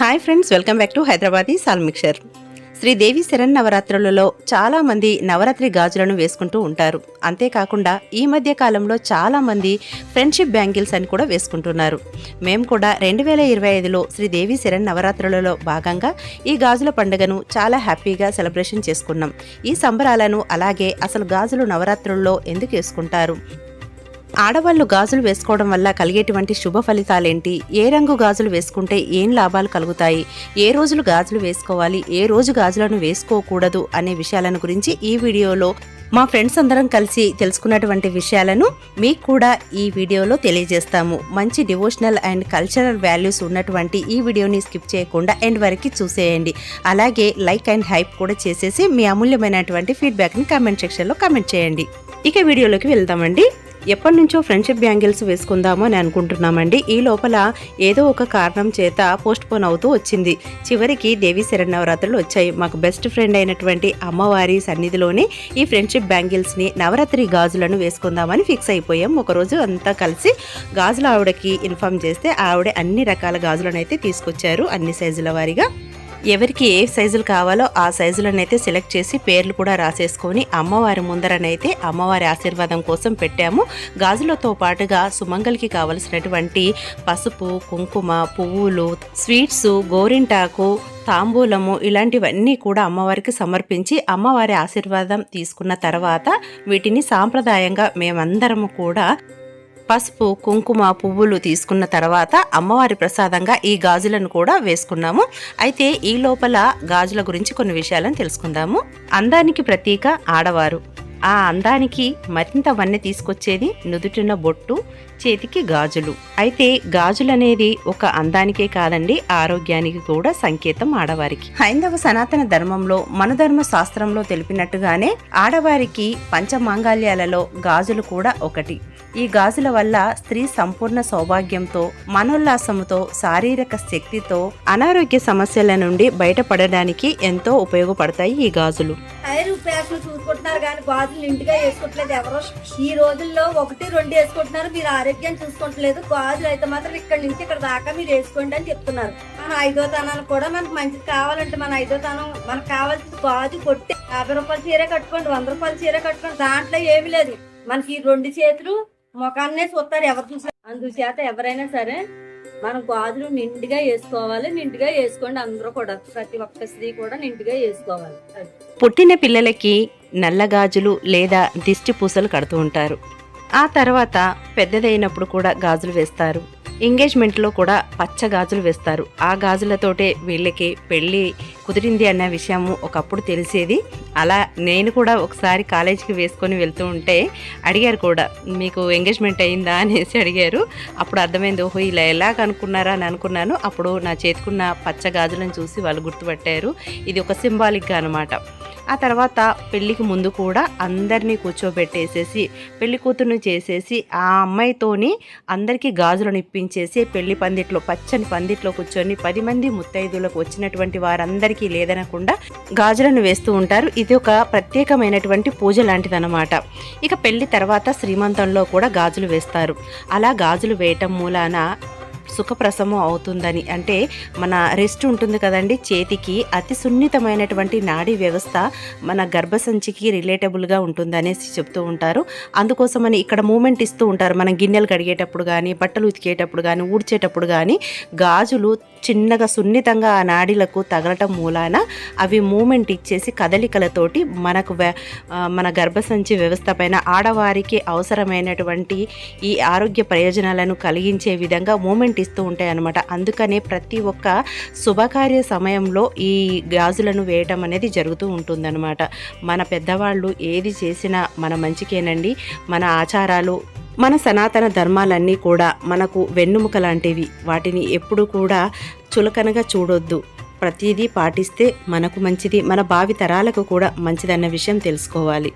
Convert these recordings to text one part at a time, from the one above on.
Hi friends welcome back to Hyderabadi సాల్మిక్షర్ Sridevi Sharan నవరాత్రులలో చాలామంది నవరాత్రి గాజులను వేసుకుంటూ ఉంటారు. అంతేకాకుండా ఈ మధ్య కాలంలో చాలామంది ఫ్రెండ్షిప్ బ్యాంగిల్స్ అని కూడా వేసుకుంటున్నారు. మేము కూడా రెండు వేల ఇరవై ఐదులో శ్రీదేవి శరణ్ నవరాత్రులలో భాగంగా ఈ గాజుల పండుగను చాలా హ్యాపీగా సెలబ్రేషన్ చేసుకున్నాం. ఈ సంబరాలను అలాగే అసలు గాజులు నవరాత్రుల్లో ఎందుకు వేసుకుంటారు? ఆడవాళ్ళు గాజులు వేసుకోవడం వల్ల కలిగేటువంటి శుభ ఫలితాలేంటి? ఏ రంగు గాజులు వేసుకుంటే ఏం లాభాలు కలుగుతాయి? ఏ రోజులు గాజులు వేసుకోవాలి? ఏ రోజు గాజులను వేసుకోకూడదు? అనే విషయాలను గురించి ఈ వీడియోలో మా ఫ్రెండ్స్ అందరం కలిసి తెలుసుకున్నటువంటి విషయాలను మీకు కూడా ఈ వీడియోలో తెలియజేస్తాము. మంచి డివోషనల్ అండ్ కల్చరల్ వాల్యూస్ ఉన్నటువంటి ఈ వీడియోని స్కిప్ చేయకుండా ఎండ్ వరకు చూసేయండి. అలాగే లైక్ అండ్ హైప్ కూడా చేసేసి మీ అమూల్యమైనటువంటి ఫీడ్బ్యాక్ని కామెంట్ సెక్షన్లో కామెంట్ చేయండి. ఇక వీడియోలోకి వెళ్దామండి. ఎప్పటి నుంచో ఫ్రెండ్షిప్ బ్యాంగిల్స్ వేసుకుందాము అని అనుకుంటున్నామండి. ఈ లోపల ఏదో ఒక కారణం చేత పోస్ట్ పోన్ అవుతూ వచ్చింది. చివరికి దేవి శరణవరాత్రులు వచ్చాయి. మాకు బెస్ట్ ఫ్రెండ్ అయినటువంటి అమ్మవారి సన్నిధిలోనే ఈ ఫ్రెండ్షిప్ బ్యాంగిల్స్ని నవరాత్రి గాజులను వేసుకుందామని ఫిక్స్ అయిపోయాం. ఒకరోజు అంతా కలిసి గాజుల ఆవిడకి ఇన్ఫామ్ చేస్తే ఆవిడ అన్ని రకాల గాజులను అయితే తీసుకొచ్చారు. అన్ని సైజుల వారిగా. ఎవరికి ఏ సైజులు కావాలో ఆ సైజులను అయితే సెలెక్ట్ చేసి పేర్లు కూడా రాసేసుకొని అమ్మవారి ముందరనైతే అమ్మవారి ఆశీర్వాదం కోసం పెట్టాము. గాజులతో పాటుగా సుమంగలికి కావలసినటువంటి పసుపు కుంకుమ పువ్వులు స్వీట్స్ గోరింటాకు తాంబూలము ఇలాంటివన్నీ కూడా అమ్మవారికి సమర్పించి అమ్మవారి ఆశీర్వాదం తీసుకున్న తర్వాత వీటిని సాంప్రదాయంగా మేమందరము కూడా పసుపు కుంకుమ పువ్వులు తీసుకున్న తర్వాత అమ్మవారి ప్రసాదంగా ఈ గాజులను కూడా వేసుకున్నాము. అయితే ఈ లోపల గాజుల గురించి కొన్ని విషయాలను తెలుసుకుందాము. అందానికి ప్రతీక ఆడవారు. ఆ అందానికి మరింత వన్నె తీసుకొచ్చేది నుదుటిన బొట్టు చేతికి గాజులు. అయితే గాజులు అనేది ఒక అందానికే కాదండి ఆరోగ్యానికి కూడా సంకేతం ఆడవారికి. హైందవ సనాతన ధర్మంలో మనధర్మ శాస్త్రంలో తెలిపినట్టుగానే ఆడవారికి పంచమాంగాల్యాలలో గాజులు కూడా ఒకటి. ఈ గాజుల వల్ల స్త్రీ సంపూర్ణ సౌభాగ్యంతో మనోల్లాసముతో శారీరక శక్తితో అనారోగ్య సమస్యల నుండి బయటపడడానికి ఎంతో ఉపయోగపడతాయి ఈ గాజులు. టైర్ ఫ్యాషన్ చూసుకుంటున్నారు కానీ గాజులు ఇంటిగా వేసుకోవట్లేదు ఎవరో. ఈ రోజుల్లో ఒకటి రెండు వేసుకుంటున్నారు. మీరు ఆరోగ్యం చూసుకోవట్లేదు గాజులు అయితే మాత్రం ఇక్కడ నుంచి ఇక్కడ దాకా మీరు వేసుకోండి అని చెప్తున్నారు. మన ఐదో తనాలు కూడా మనకు మంచిది కావాలంటే మన ఐదో తనం మనకు కావాల్సిన గాజు కొట్టి యాభై రూపాయల చీర కట్టుకోండి వంద రూపాయల చీర కట్టుకోండి. దాంట్లో ఏమీ లేదు. మనకి ఈ రెండు చేతులు ముఖాన్నే చూస్తారు ఎవరు చూసారు అందుచేత ఎవరైనా సరే మనం గాజులు నిండుగా వేసుకోవాలి నిండుగా వేసుకోండి. అందరూ కూడా ప్రతి ఒక్క స్త్రీ కూడా నిండుగా వేసుకోవాలి. పుట్టిన పిల్లలకి నల్ల గాజులు లేదా దిష్టి పూసలు కడుతూ ఉంటారు. ఆ తర్వాత పెద్దదైనప్పుడు కూడా గాజులు వేస్తారు. ఎంగేజ్మెంట్లో కూడా పచ్చ గాజులు వేస్తారు. ఆ గాజులతోటే వీళ్ళకి పెళ్ళి కుదిరింది అన్న విషయము ఒకప్పుడు తెలిసేది. అలా నేను కూడా ఒకసారి కాలేజీకి వేసుకొని వెళ్తూ ఉంటే అడిగారు కూడా మీకు ఎంగేజ్మెంట్ అయిందా? అనేసి అడిగారు. అప్పుడు అర్థమైంది ఓహో ఇలా ఎలా కనుక్కున్నారా అని అనుకున్నాను. అప్పుడు నా చేతికున్న పచ్చ గాజులను చూసి వాళ్ళు గుర్తుపట్టారు. ఇది ఒక సింబాలిక్గా అనమాట. ఆ తర్వాత పెళ్ళికి ముందు కూడా అందరినీ కూర్చోబెట్టేసేసి పెళ్ళి కూతురుని చేసేసి ఆ అమ్మాయితోని అందరికీ గాజులను ఇప్పించేసి పెళ్ళి పందిట్లో పచ్చని పందిట్లో కూర్చొని పది మంది ముత్తైదులకు వచ్చినటువంటి వారందరికీ లేదనకుండా గాజులను వేస్తూ ఉంటారు. ఇది ఒక ప్రత్యేకమైనటువంటి పూజ లాంటిదన్నమాట. ఇక పెళ్ళి తర్వాత శ్రీమంతంలో కూడా గాజులు వేస్తారు. అలా గాజులు వేయటం మూలాన సుఖప్రసము అవుతుందని. అంటే మన రెస్ట్ ఉంటుంది కదండి చేతికి అతి సున్నితమైనటువంటి నాడీ వ్యవస్థ మన గర్భసంచికి రిలేటబుల్గా ఉంటుందనేసి చెప్తూ ఉంటారు. అందుకోసమని ఇక్కడ మూమెంట్ ఇస్తూ ఉంటారు. మనం గిన్నెలు కడిగేటప్పుడు కానీ బట్టలు ఉతికేటప్పుడు కానీ ఊడ్చేటప్పుడు కానీ గాజులు చిన్నగా సున్నితంగా ఆ నాడీలకు తగలటం మూలాన అవి మూమెంట్ ఇచ్చేసి కదలికలతోటి మనకు మన గర్భసంచి వ్యవస్థ పైన ఆడవారికి అవసరమైనటువంటి ఈ ఆరోగ్య ప్రయోజనాలను కలిగించే విధంగా మూమెంట్ కనిపిస్తూ ఉంటాయి అన్నమాట. అందుకనే ప్రతి ఒక్క శుభకార్య సమయంలో ఈ గాజులను వేయటం అనేది జరుగుతూ ఉంటుందన్నమాట. మన పెద్దవాళ్ళు ఏది చేసినా మన మంచికేనండి. మన ఆచారాలు మన సనాతన ధర్మాలన్నీ కూడా మనకు వెన్నుముక లాంటివి. వాటిని ఎప్పుడు కూడా చులకనగా చూడొద్దు. ప్రతిదీ పాటిస్తే మనకు మంచిది మన భావి తరాలకు కూడా మంచిదన్న విషయం తెలుసుకోవాలి.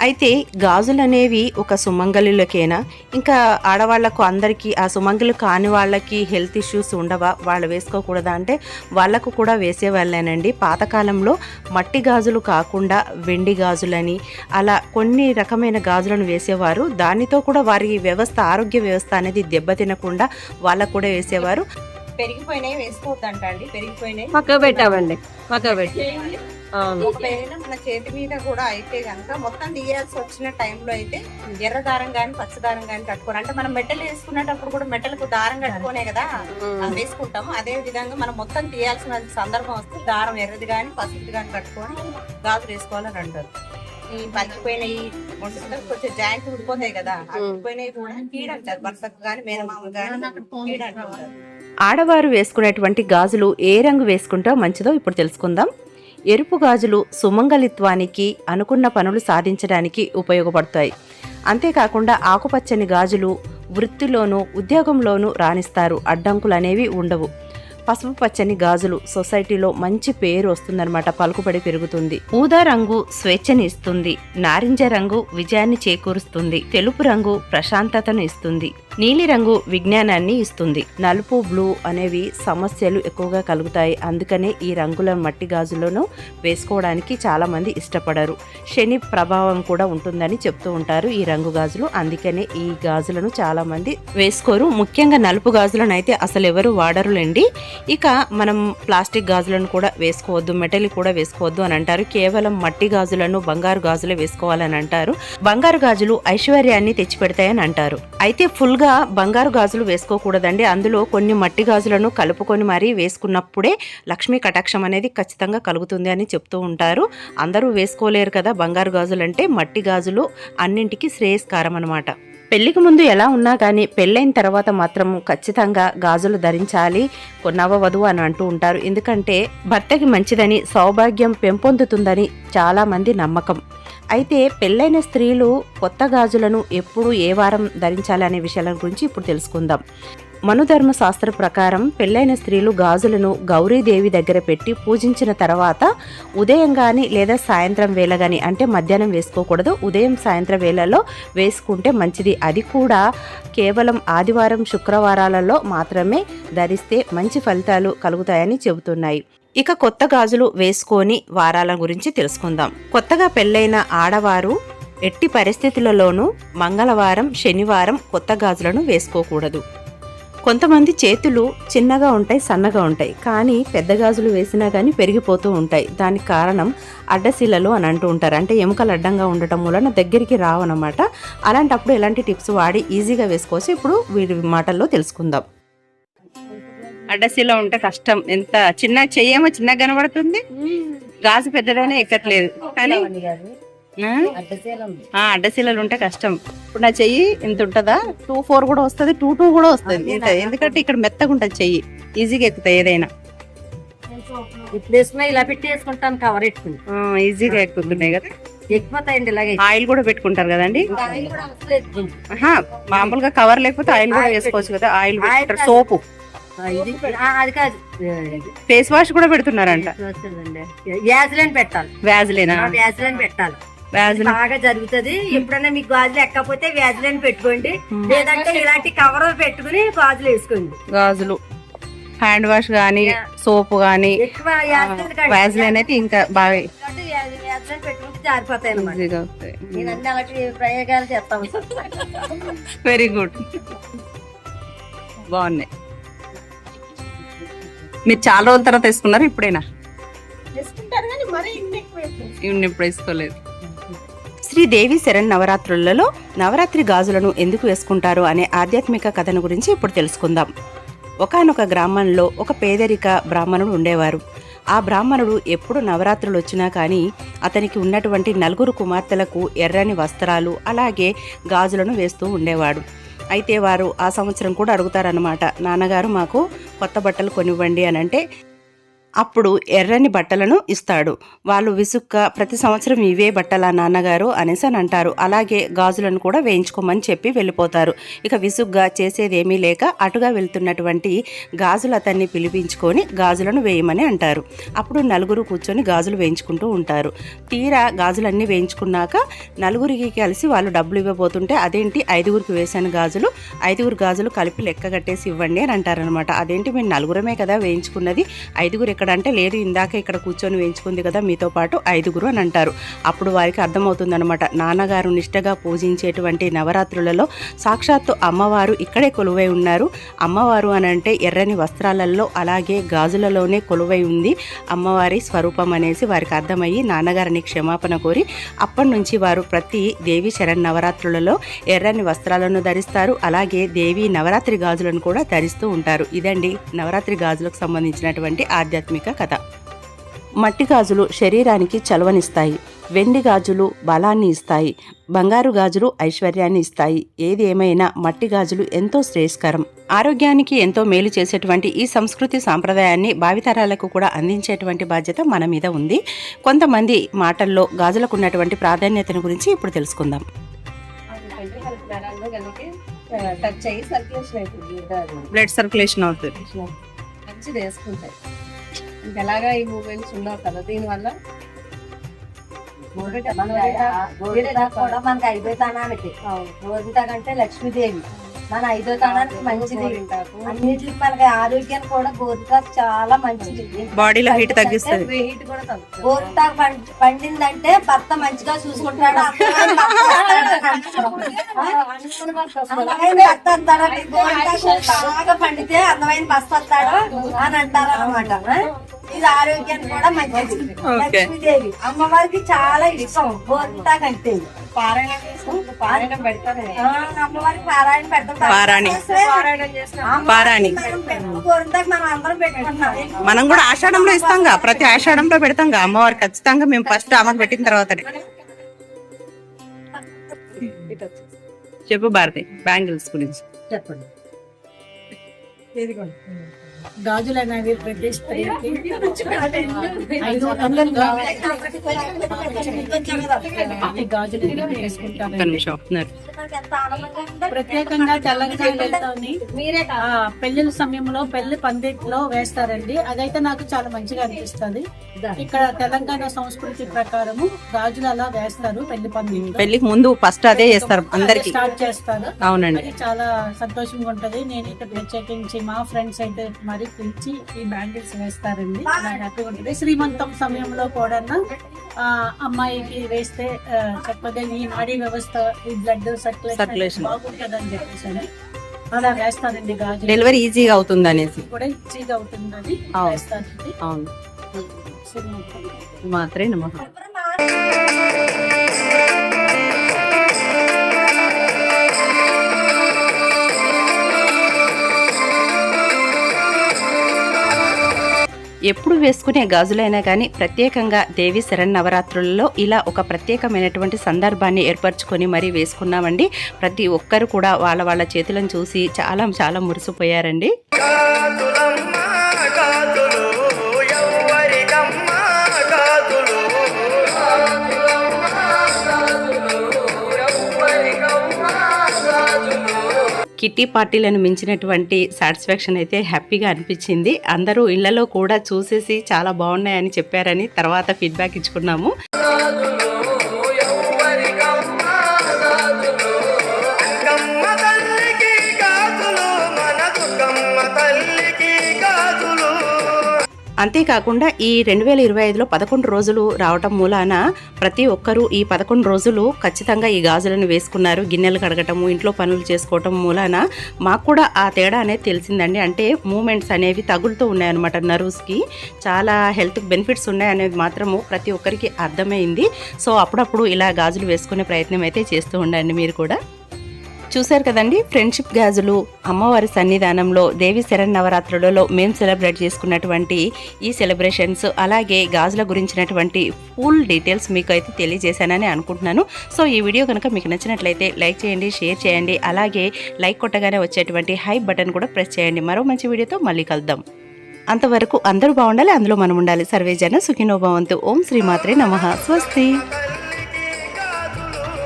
అయితే గాజులు అనేవి ఒక సుమంగళులకేనా? ఇంకా ఆడవాళ్ళకు అందరికీ ఆ సుమంగళి కాని వాళ్ళకి హెల్త్ ఇష్యూస్ ఉండవా? వాళ్ళు వేసుకోకూడదా? అంటే వాళ్ళకు కూడా వేసేవాళ్ళేనండి. పాతకాలంలో మట్టి గాజులు కాకుండా వెండి గాజులని అలా కొన్ని రకమైన గాజులను వేసేవారు. దానితో కూడా వారి వ్యవస్థ ఆరోగ్య వ్యవస్థ అనేది దెబ్బతినకుండా వాళ్ళకు కూడా వేసేవారు. పెరిగిపోయినాయి వేసుకోవద్దంట అండి? పెరిగిపోయినాయి. పక్క పెట్టామండి. పక్క పెట్టి. ఒకవేళ మన చేతి మీద కూడా అయితే గనుక మొత్తం తీయాల్సి వచ్చిన టైంలో అయితే ఎర్ర దారం గాని పచ్చ దారం గాని కట్టుకోరు అంటే మనం మెట్టలు వేసుకునేటప్పుడు కూడా మెట్టలకు దారం కట్టుకోనే కదా? అది వేసుకుంటాము. అదే విధంగా మనం మొత్తం తీయాల్సిన సందర్భం వస్తే దారం ఎర్రది గాని పసుపుది గాని కట్టుకొని గాజులు వేసుకోవాలని అంటారు. ఈ పలికిపోయినవి మొదట కొంచెం జాయింట్ ఊడిపోతాయి కదా? ఆ ఊడిపోయినవి కూడా కీడ్ అంటారు. భర్తకు గాని మేనమామ గాని కీడ్ అంటారు ఆడవారు వేసుకునేటువంటి గాజులు ఏ రంగు వేసుకుంటే మంచిదో ఇప్పుడు తెలుసుకుందాం. ఎరుపు గాజులు సుమంగళిత్వానికి అనుకున్న పనులు సాధించడానికి ఉపయోగపడతాయి. అంతేకాకుండా ఆకుపచ్చని గాజులు వృత్తిలోనూ ఉద్యోగంలోనూ రాణిస్తారు. అడ్డంకులు అనేవి ఉండవు. పసుపు పచ్చని గాజులు సొసైటీలో మంచి పేరు వస్తుందన్నమాట. పలుకుబడి పెరుగుతుంది. ఊదా రంగు స్వేచ్ఛని ఇస్తుంది. నారింజ రంగు విజయాన్ని చేకూరుస్తుంది. తెలుపు రంగు ప్రశాంతతను ఇస్తుంది. నీలి రంగు విజ్ఞానాన్ని ఇస్తుంది. నలుపు బ్లూ అనేవి సమస్యలు ఎక్కువగా కలుగుతాయి. అందుకనే ఈ రంగుల మట్టి గాజులను వేసుకోవడానికి చాలామంది ఇష్టపడరు. శని ప్రభావం కూడా ఉంటుందని చెప్తూ ఉంటారు ఈ రంగు గాజులు. అందుకనే ఈ గాజులను చాలామంది వేసుకోరు. ముఖ్యంగా నలుపు గాజులను అయితే అసలు ఎవరు వాడరులేండి. ఇక మనం ప్లాస్టిక్ గాజులను కూడా వేసుకోవద్దు మెటల్ కూడా వేసుకోవద్దు అని అంటారు. కేవలం మట్టి గాజులను బంగారు గాజులే వేసుకోవాలని అంటారు. బంగారు గాజులు ఐశ్వర్యాన్ని తెచ్చిపెడతాయని అంటారు. అయితే ఫుల్గా బంగారు గాజులు వేసుకోకూడదండి. అందులో కొన్ని మట్టి గాజులను కలుపుకొని మరీ వేసుకున్నప్పుడే లక్ష్మీ కటాక్షం అనేది ఖచ్చితంగా కలుగుతుంది అని చెప్తూ ఉంటారు. అందరూ వేసుకోలేరు కదా బంగారు గాజులు అంటే మట్టి గాజులు అన్నింటికి శ్రేయస్కారం అనమాట పెళ్ళికి ముందు ఎలా ఉన్నా కానీ పెళ్ళైన తర్వాత మాత్రం ఖచ్చితంగా గాజులు ధరించాలి నవవధువు అని అంటూ ఉంటారు. ఎందుకంటే భర్తకి మంచిదని సౌభాగ్యం పెంపొందుతుందని చాలామంది నమ్మకం. అయితే పెళ్ళైన స్త్రీలు కొత్త గాజులను ఎప్పుడు ఏ వారం ధరించాలి అనే విషయాల గురించి ఇప్పుడు తెలుసుకుందాం. మనుధర్మ శాస్త్ర ప్రకారం పెళ్ళైన స్త్రీలు గాజులను గౌరీదేవి దగ్గర పెట్టి పూజించిన తర్వాత ఉదయం కానీ లేదా సాయంత్రం వేళ కానీ అంటే మధ్యాహ్నం వేసుకోకూడదు. ఉదయం సాయంత్రం వేళలో వేసుకుంటే మంచిది. అది కూడా కేవలం ఆదివారం శుక్రవారాలలో మాత్రమే ధరిస్తే మంచి ఫలితాలు కలుగుతాయని చెబుతున్నాయి. ఇక కొత్త గాజులు వేసుకొని వారాల గురించి తెలుసుకుందాం. కొత్తగా పెళ్ళైన ఆడవారు ఎట్టి పరిస్థితులలోనూ మంగళవారం శనివారం కొత్త గాజులను వేసుకోకూడదు. కొంతమంది చేతులు చిన్నగా ఉంటాయి సన్నగా ఉంటాయి. కానీ పెద్ద గాజులు వేసినా కానీ పెరిగిపోతూ ఉంటాయి. దానికి కారణం అడ్డశీలలు అని అంటూ ఉంటారు. అంటే ఎముకలు అడ్డంగా ఉండటం వలన దగ్గరికి రావన్నమాట అలాంటప్పుడు ఎలాంటి టిప్స్ వాడి ఈజీగా వేసుకోవచ్చు. ఇప్పుడు వీడి మాటల్లో తెలుసుకుందాం. అడ్డశీల ఉంటే కష్టం. ఎంత చిన్న చెయ్యేమో చిన్నగా కనబడుతుంది. గాజు పెద్దదైనా ఎక్కట్లేదు. కానీ అడ్డశీలలు ఉంటే కష్టం. ఇప్పుడు నా చెయ్యి ఇంత ఉంటుందా? టూ ఫోర్ కూడా వస్తుంది టూ టూ కూడా వస్తుంది. ఇంత ఎందుకంటే ఇక్కడ మెత్తగా ఉంటుంది చెయ్యి. ఈజీగా ఎక్కుతాయి ఏదైనా. ఇప్పుడు ఇలా పెట్టి వేసుకుంటాం కవర్ పెట్టుకుని ఈజీగా ఎక్కుతున్నాయి కదా. ఎక్కువతాయండి ఇలాగే. ఆయిల్ కూడా పెట్టుకుంటారు కదండి? మామూలుగా కవర్ లేకపోతే ఆయిల్ కూడా వేసుకోవచ్చు కదా ఆయిల్. సోపు అది కాదు. ఫేస్ వాష్ కూడా పెడుతున్నారంట. వ్యాజ్లైన్ పెట్టాలి. వ్యాజ్లేనా వ్యాజ్లైన్ పెట్టాలి. బాగా జరుగుతుంది. ఎప్పుడైనా మీకు గాజులు ఎక్కకపోతే వ్యాజ్లైన్ పెట్టుకోండి. లేదంటే ఇలాంటి కవర్ పెట్టుకుని గాజులు వేసుకోండి. గాజులు. హ్యాండ్ వాష్ గానీ సోప్ గానీ. వ్యాజ్లైన్ అయితే ఇంకా బాగా వెరీ గుడ్ బాగున్నాయి. మీరు చాలా రోజుల తర్వాత వేసుకున్నారు ఇప్పుడేనా? ఇన్ని ఇప్పుడు వేసుకోలేదు. శ్రీదేవి శరణ్ నవరాత్రులలో నవరాత్రి గాజులను ఎందుకు వేసుకుంటారు అనే ఆధ్యాత్మిక కథను గురించి ఇప్పుడు తెలుసుకుందాం. ఒకానొక గ్రామంలో ఒక పేదరిక బ్రాహ్మణుడు ఉండేవారు. ఆ బ్రాహ్మణుడు ఎప్పుడు నవరాత్రులు వచ్చినా కానీ అతనికి ఉన్నటువంటి నలుగురు కుమార్తెలకు ఎర్రని వస్త్రాలు అలాగే గాజులను వేస్తూ ఉండేవాడు. అయితే వారు ఆ సంవత్సరం కూడా అడుగుతారనమాట నాన్నగారు మాకు కొత్త బట్టలు కొనివ్వండి అని అంటే అప్పుడు ఎర్రని బట్టలను ఇస్తాడు. వాళ్ళు విసుక్క ప్రతి సంవత్సరం ఇవే బట్టల నాన్నగారు? అనేసి అని అంటారు. అలాగే గాజులను కూడా వేయించుకోమని చెప్పి వెళ్ళిపోతారు. ఇక విసుగ్గా చేసేదేమీ లేక అటుగా వెళ్తున్నటువంటి గాజులు అతన్ని పిలిపించుకొని గాజులను వేయమని అంటారు. అప్పుడు నలుగురు కూర్చొని గాజులు వేయించుకుంటూ ఉంటారు. తీరా గాజులన్నీ వేయించుకున్నాక నలుగురికి కలిసి వాళ్ళు డబ్బులు ఇవ్వబోతుంటే అదేంటి ఐదుగురికి వేసాను గాజులు? ఐదుగురు గాజులు కలిపి లెక్క కట్టేసి ఇవ్వండి అని అంటారనమాట అదేంటి మేము నలుగురమే కదా వేయించుకున్నది? ఐదుగురు ఎక్కడ అంటే లేదు ఇందాక ఇక్కడ కూర్చొని వేయించుకుంది కదా మీతో పాటు ఐదుగురు అని అంటారు. అప్పుడు వారికి అర్థమవుతుందనమాట నాన్నగారు నిష్టగా పూజించేటువంటి నవరాత్రులలో సాక్షాత్తు అమ్మవారు ఇక్కడే కొలువై ఉన్నారు. అమ్మవారు అని అంటే ఎర్రని వస్త్రాలలో అలాగే గాజులలోనే కొలువై ఉంది. అమ్మవారి స్వరూపం అనేసి వారికి అర్థమయ్యి నాన్నగారిని క్షమాపణ కోరి అప్పటి నుంచి వారు ప్రతి దేవి శరణ్ నవరాత్రులలో ఎర్రని వస్త్రాలను ధరిస్తారు. అలాగే దేవి నవరాత్రి గాజులను కూడా ధరిస్తూ ఉంటారు. ఇదండి నవరాత్రి గాజులకు సంబంధించినటువంటి ఆధ్యాత్మిక కథ. మట్టి గాజులు శరీరానికి చలవనిస్తాయి. వెండి గాజులు బలాన్ని ఇస్తాయి. బంగారు గాజులు ఐశ్వర్యాన్ని ఇస్తాయి. ఏది ఏమైనా మట్టి గాజులు ఎంతో శ్రేయస్కరం. ఆరోగ్యానికి ఎంతో మేలు చేసేటువంటి ఈ సంస్కృతి సాంప్రదాయాన్ని భావితరాలకు కూడా అందించేటువంటి బాధ్యత మన మీద ఉంది. కొంతమంది మాటల్లో గాజులకు ఉన్నటువంటి ప్రాధాన్యతను గురించి ఇప్పుడు తెలుసుకుందాం. బ్లడ్ సర్క్యులేషన్ అవుతుంది. మంచిది వేసుకుంటాయి ఇంకెలాగా ఈ మూమెంట్స్ ఉండవు కదా? దీనివల్ల కూడా మనకి ఐదో తానానికి. గోరింట కంటే లక్ష్మీదేవి. మన ఐదో తానానికి మంచిది. అన్నిటికి మనకి ఆరోగ్యానికి కూడా గోరింటాకు చాలా మంచిది. బాడీలో హీట్ తగ్గిస్తుంది. హీట్ కూడా పండిందంటే భర్త మంచిగా చూసుకుంటాడు? బాగా పండితే అందమైన వస్తాడు అని అంటారు అనమాట ఇది ఆరోగ్యానికి కూడా మంచిది. లక్ష్మీదేవి అమ్మవారికి చాలా ఇష్టం గోరింటాకు అంటే పారాయణం. పెడతారు అమ్మవారికి పారాయణ పెడతాం మనం అందరం పెట్టుకుంటున్నాం మనం కూడా ఆషాఢంలో ఇస్తాంగా ప్రతి ఆషాఢంలో పెడతాంగా. అమ్మవారు ఖచ్చితంగా మేము ఫస్ట్ ఆమెకు పెట్టిన తర్వాతనే. చెప్పు భారతి బ్యాంగిల్స్ గురించి. చెప్పండి. గాజులు అనేవి ప్రతి స్త్రీకి ఐదు వందలు ఈ గాజులు. ప్రత్యేకంగా తెలంగాణలోని ఆ, పెళ్ళిల సమయంలో పెళ్ళి పందిట్లో వేస్తారండి. అదైతే నాకు చాలా మంచిగా అనిపిస్తుంది. ఇక్కడ తెలంగాణ సంస్కృతి ప్రకారము గాజులు అలా వేస్తారు పెళ్ళి పందిట్లో. పెళ్ళికి ముందు ఫస్ట్ అదే చేస్తారు అందరికి. స్టార్ట్ చేస్తారు. అవునండి. చాలా సంతోషంగా ఉంటది. నేనైతే ప్రత్యేకించి మా ఫ్రెండ్స్ అయితే మరి పిలిచి ఈ బ్యాంగిల్స్ వేస్తారండి. హ్యాపీగా ఉంటుంది శ్రీమంతం సమయంలో కూడా ఆ, అమ్మాయికి వేస్తే చక్కగా ఈ నాడీ వ్యవస్థ ఈ బ్లడ్ Circulation. సర్క్యులేషన్ బాగుంటదని చెప్పేసి అలా వేస్తారండి గాజు డెలివరీ ఈజీగా అవుతుంది అనేసి కూడా ఈజీగా అవుతుందని అవును. వేస్తారండి. అవును. శ్రీమంతం. మాత్రే నమ. ఎప్పుడు వేసుకునే గాజులైనా కానీ ప్రత్యేకంగా దేవి శరన్నవరాత్రులలో ఇలా ఒక ప్రత్యేకమైనటువంటి సందర్భాన్ని ఏర్పరచుకొని మరీ వేసుకున్నామండి. ప్రతి ఒక్కరు కూడా వాళ్ళ వాళ్ళ చేతులను చూసి చాలా చాలా మురిసిపోయారండి. కిట్టి పార్టీలను మించినటువంటి సాటిస్ఫాక్షన్ అయితే హ్యాపీగా అనిపించింది. అందరూ ఇళ్ళలో కూడా చూసేసి చాలా బాగున్నాయని చెప్పారని తర్వాత ఫీడ్బ్యాక్ ఇచ్చుకున్నాము. అంతేకాకుండా ఈ రెండు వేల ఇరవై ఐదులో పదకొండు రోజులు రావటం మూలాన ప్రతి ఒక్కరూ ఈ పదకొండు రోజులు ఖచ్చితంగా ఈ గాజులను వేసుకున్నారు గిన్నెలు కడగటము ఇంట్లో పనులు చేసుకోవటం మూలాన. మాకు కూడా ఆ తేడా అనేది తెలిసిందండి. అంటే మూమెంట్స్ అనేవి తగులుతూ ఉన్నాయన్నమాట నర్వ్స్కి. చాలా హెల్త్ బెనిఫిట్స్ ఉన్నాయనేది మాత్రము ప్రతి ఒక్కరికి అర్థమైంది. సో అప్పుడప్పుడు ఇలా గాజులు వేసుకునే ప్రయత్నం అయితే చేస్తూ ఉండండి మీరు కూడా. చూశారు కదండి ఫ్రెండ్షిప్ గాజులు అమ్మవారి సన్నిధానంలో దేవి శరణ్ నవరాత్రులలో మేము సెలబ్రేట్ చేసుకున్నటువంటి ఈ సెలబ్రేషన్స్ అలాగే గాజుల గురించినటువంటి ఫుల్ డీటెయిల్స్ మీకు అయితే తెలియజేశానని అనుకుంటున్నాను. సో ఈ వీడియో కనుక మీకు నచ్చినట్లయితే లైక్ చేయండి షేర్ చేయండి అలాగే లైక్ కొట్టగానే వచ్చేటువంటి హై బటన్ కూడా ప్రెస్ చేయండి. మరో మంచి వీడియోతో మళ్ళీ కలుద్దాం. అంతవరకు అందరూ బాగుండాలి అందులో మనం ఉండాలి. సర్వేజన సుఖినోభవంతు ఓం శ్రీమాత్రే నమ. స్వస్తి.